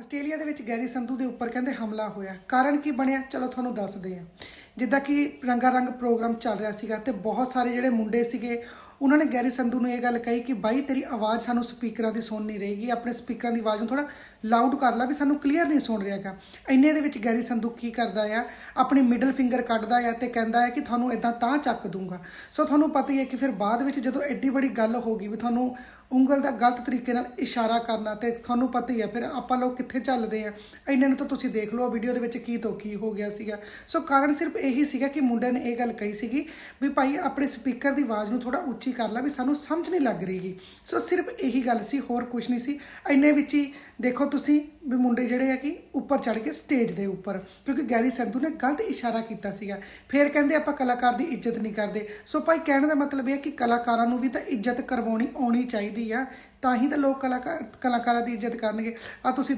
Australia ਦੇ ਵਿੱਚ Garry Sandhu ਦੇ ਉੱਪਰ ਕਹਿੰਦੇ ਹਮਲਾ ਹੋਇਆ। ਕਾਰਨ ਕੀ ਬਣਿਆ? ਚਲੋ ਤੁਹਾਨੂੰ ਦੱਸਦੇ ਹਾਂ। ਜਿੱਦਾਂ ਕਿ ਰੰਗਾ ਰੰਗ ਪ੍ਰੋਗਰਾਮ ਚੱਲ ਰਿਹਾ ਸੀਗਾ ਤੇ ਬਹੁਤ ਸਾਰੇ ਜਿਹੜੇ ਮੁੰਡੇ ਸੀਗੇ ਉਹਨਾਂ ਨੇ ਗੈਰੀ ਸੰਧੂ ਨੂੰ ਇਹ ਗੱਲ ਕਹੀ ਕਿ ਬਾਈ, ਤੇਰੀ ਆਵਾਜ਼ ਸਾਨੂੰ ਸਪੀਕਰਾਂ ਦੀ ਸੁਣ ਨਹੀਂ ਰਹੇਗੀ ਆਪਣੇ ਸਪੀਕਰਾਂ ਦੀ ਆਵਾਜ਼ ਨੂੰ ਥੋੜਾ ਲਾਊਡ ਕਰ ਲੈ ਵੀ ਸਾਨੂੰ ਕਲੀਅਰ ਨਹੀਂ ਸੁਣ ਰਿਹਾਗਾ ਇੰਨੇ ਦੇ ਵਿੱਚ ਗੈਰੀ ਸੰਧੂ ਕੀ ਕਰਦਾ ਆ? ਆਪਣੀ ਮਿਡਲ ਫਿੰਗਰ ਕੱਢਦਾ ਆ ਤੇ ਕਹਿੰਦਾ ਹੈ ਕਿ ਤੁਹਾਨੂੰ ਇਦਾਂ ਤਾਂ ਚੱਕ ਦੂੰਗਾ। ਸੋ ਤੁਹਾਨੂੰ ਪਤਾ ਹੀ ਹੈ ਕਿ ਫਿਰ ਬਾਅਦ ਵਿੱਚ ਜਦੋਂ ਐਡੀ ਬੜੀ ਗੱਲ ਹੋ ਗਈ ਵੀ ਤੁਹਾਨੂੰ ਉਂਗਲ ਦਾ ਗਲਤ ਤਰੀਕੇ ਨਾਲ ਇਸ਼ਾਰਾ ਕਰਨਾ ਤੇ ਤੁਹਾਨੂੰ ਪਤਾ ਹੀ ਹੈ, ਫਿਰ ਆਪਾਂ ਲੋਕ ਕਿੱਥੇ ਚੱਲਦੇ ਆ? ਇੰਨੇ ਨੂੰ ਤਾਂ ਤੁਸੀਂ ਦੇਖ ਲਓ ਵੀਡੀਓ ਦੇ ਵਿੱਚ ਕੀ ਤੋਂ ਕੀ ਹੋ ਗਿਆ ਸੀਗਾ। ਸੋ ਕਾਰਨ ਸਿਰਫ ਇਹੀ ਸੀਗਾ ਕਿ ਮੁੰਡੇ ਨੇ ਇਹ ਗੱਲ ਕਹੀ ਸੀਗੀ ਵੀ ਭਾਈ, ਆਪਣੇ ਸਪੀਕਰ ਦੀ ਆਵਾਜ਼ ਨੂੰ ਥੋੜਾ ਉੱਚੀ ਕਰ ਲੈ ਵੀ ਸਾਨੂੰ ਸਮਝ ਨਹੀਂ ਲੱਗ ਰਹੀਗੀ। ਸੋ ਸਿਰਫ ਇਹੀ ਗੱਲ ਸੀ, ਹੋਰ ਕੁਝ ਨਹੀਂ ਸੀ। ਇੰਨੇ ਵਿੱਚ ਹੀ ਦੇਖੋ ਤੁਸੀਂ ਵੀ ਮੁੰਡੇ ਜਿਹੜੇ ਆ ਕਿ ਉੱਪਰ ਚੜ ਕੇ ਸਟੇਜ ਦੇ ਉੱਪਰ, ਕਿਉਂਕਿ ਗੈਰੀ ਸੰਧੂ ਨੇ ਗਲਤ ਇਸ਼ਾਰਾ ਕੀਤਾ ਸੀਗਾ। ਫਿਰ ਕਹਿੰਦੇ ਆਪਾਂ ਕਲਾਕਾਰ ਦੀ ਇੱਜ਼ਤ ਨਹੀਂ ਕਰਦੇ। ਸੋ ਭਾਈ ਕਹਿਣ ਦਾ ਮਤਲਬ ਇਹ ਹੈ ਕਿ ਕਲਾਕਾਰਾਂ ਨੂੰ ਵੀ ਤਾਂ ਇੱਜ਼ਤ ਕਰਵਾਉਣੀ ਆਉਣੀ ਚਾਹੀਦੀ ਆ, ਤਾਂ ਹੀ ਤਾਂ ਲੋਕ ਕਲਾਕਾਰ ਕਲਾਕਾਰਾਂ ਦੀ ਇੱਜ਼ਤ ਕਰਨਗੇ। ਆ ਤੁਸੀਂ